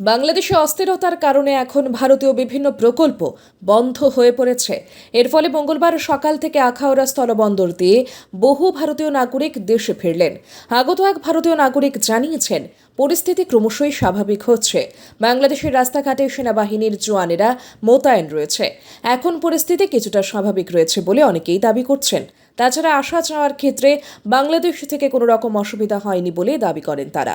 বাংলাদেশে অস্থিরতার কারণে এখন ভারতীয় বিভিন্ন প্রকল্প বন্ধ হয়ে পড়েছে। এর ফলে মঙ্গলবার সকাল থেকে আখাউড়া স্থলবন্দর দিয়ে বহু ভারতীয় নাগরিক দেশে ফিরলেন। আগত এক ভারতীয় নাগরিক জানিয়েছেন, পরিস্থিতি ক্রমশই স্বাভাবিক হচ্ছে। বাংলাদেশের রাস্তাঘাটে সেনাবাহিনীর জোয়ানেরা মোতায়েন রয়েছে। এখন পরিস্থিতি কিছুটা স্বাভাবিক রয়েছে বলে অনেকেই দাবি করছেন। তাছাড়া আসা যাওয়ার ক্ষেত্রে বাংলাদেশ থেকে কোনো রকম অসুবিধা হয়নি বলে দাবি করেন তারা।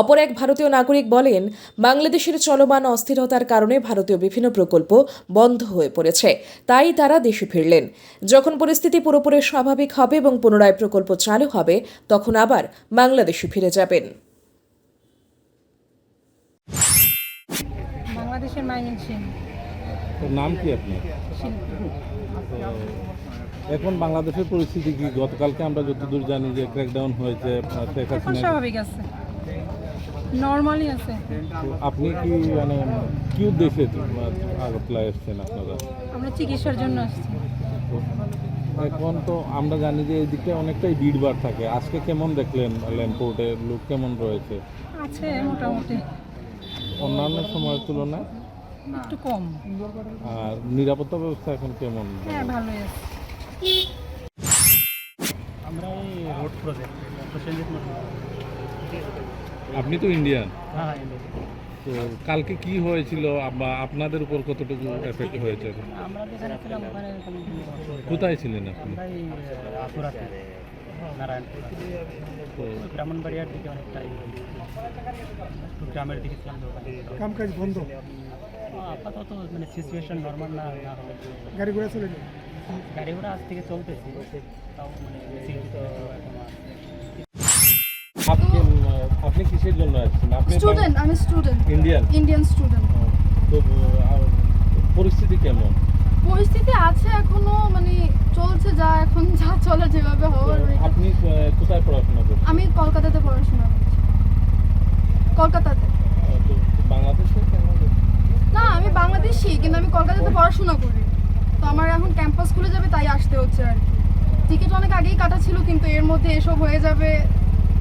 অপর এক ভারতীয় নাগরিক বলেন বাংলাদেশের চলমান অস্থিরতার কারণে ভারতীয় বিভিন্ন প্রকল্প বন্ধ হয়ে পড়েছে। তাই তারা দেশে ফিরলেন। যখন পরিস্থিতি পুরোপুরি স্বাভাবিক হবে এবং পুনরায় প্রকল্প চালু হবে তখন আবার বাংলাদেশে ফিরে যাবেন। বাংলাদেশের মাইনিং সিং তোর নাম কি আপনার? তো এখন বাংলাদেশের পরিস্থিতি কি? গতকালকে আমরা যতদূর জানি যে ক্র্যাকডাউন হয়েছে শেখ হাসিনা স্বাভাবিক আছে। নর্মালি আছে। আপনি কি মানে কি উদ্দেশ্যে আগরতলা এসছেন আপনারা? আমরা চিকিৎসার জন্য আসছি। এখন তো আমরা জানি যে এদিকে অনেকটাই ভিড়ভাড় থাকে। আজকে কেমন দেখলেন ল্যান্ডপোর্টে লোক কেমন রয়েছে? আছে মোটামুটি। অন্যান্য সময়ের তুলনায়? একটু কম। আর নিরাপত্তা ব্যবস্থা এখন কেমন? হ্যাঁ ভালোই আছে। আমরা এই রোড প্রজেক্ট প্রসেনজিৎ আপনি তো ইন্ডিয়ান হ্যাঁ তো কালকে কি হয়েছিল বা আপনাদের উপর কতটুকু এফেক্ট হয়েছে? কোথায় ছিলেন আপনি? ব্রাহ্মণবাড়িয়ার দিকে অনেকটাই একটু গ্রামের দিকে বন্ধ। আপাতত মানে সিচুয়েশন নর্মাল না না গাড়ি ঘোড়া চলে যায় গাড়ি ঘোড়া আজ থেকে চলতেছে তাও মানে বেশি আপনি আপনি কিসের জন্য আসছেন? আপনি স্টুডেন্ট আমি স্টুডেন্ট ইন্ডিয়ান ইন্ডিয়ান স্টুডেন্ট তো পরিস্থিতি কেমন? পরিস্থিতি আছে এখনও মানে চলছে যা এখন যা চলে যেভাবে হওয়ার আপনি কোথায় পড়াশোনা করছেন আমি কলকাতাতে পড়াশোনা করছি কলকাতাতে আহ, তো বাংলাদেশে কেন না আমি বাংলাদেশি কিন্তু আমি কলকাতাতে পড়াশোনা করি। তো আমার এখন ক্যাম্পাস খুলে যাবে তাই আসতে হচ্ছে আর টিকিট অনেক আগেই কাটা ছিল কিন্তু এর মধ্যে এসব হয়ে যাবে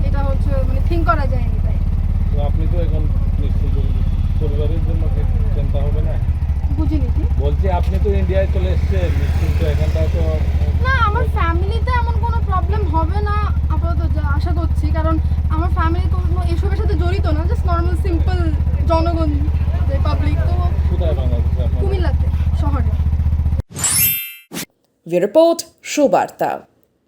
এটা হচ্ছে মানে থিঙ্ক করা যায়নি তাই। তো আপনি তো এখন নিশ্চিত পরিবারের জন্য চিন্তা হবে না? বুঝিনি কি? বলছি আপনি তো ইন্ডিয়ায় চলে এসেছেন কিন্তু এখানটায় তো না আমার ফ্যামিলিতে এমন কোনো প্রবলেম হবে না আপাতত আশা করছি। কারণ আমার ফ্যামিলি কোনো এসবের সাথে জড়িত না জাস্ট নর্মাল সিম্পল জনগণ যে পাবলিক তো কোথায় বাংলাদেশে কুমিল্লাতে রিপোর্ট সুবার্তা